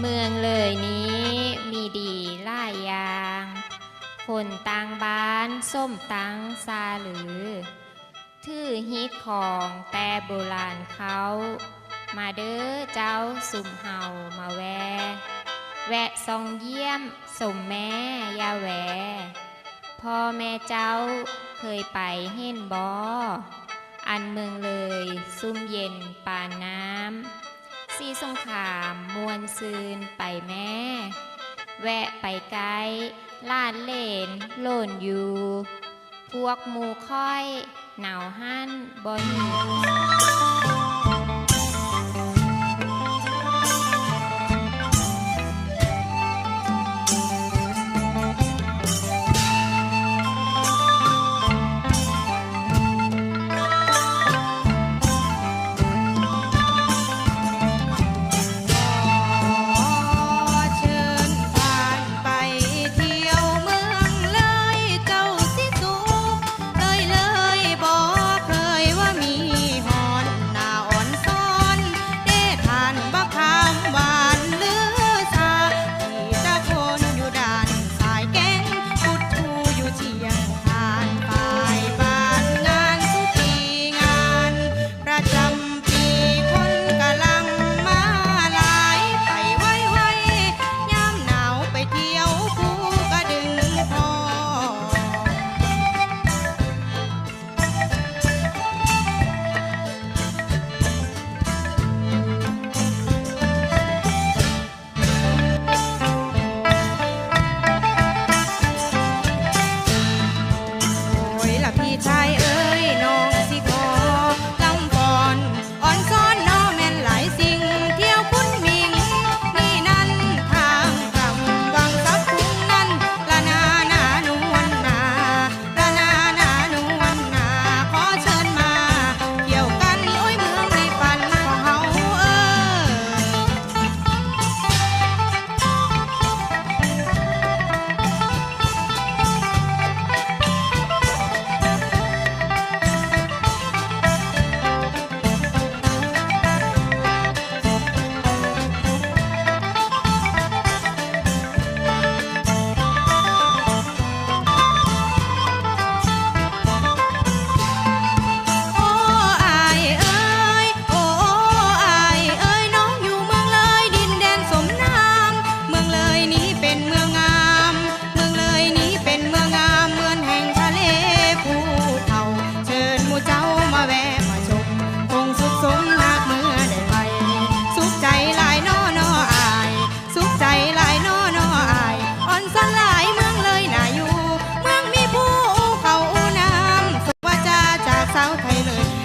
เมืองเลยนี้มีดีล่ายยาง คนตังบ้านส้มตังซาหรือทื่อฮิตของแต่โบราณเขา มาเด้อเจ้าสุ่มเห่ามาแว แวะซองเยี่ยมสมแม่ยาแหว พ่อแม่เจ้าเคยไปเห็นบออันเมืองเลยซุ่มเย็นป่านน้ำ ซีสงขามมวนซืนไปแม่ แวะไปไกลลาดเลนโลนอยู่ พวกหมูค่อย หนาวหั่นบอยูาวไทยเลย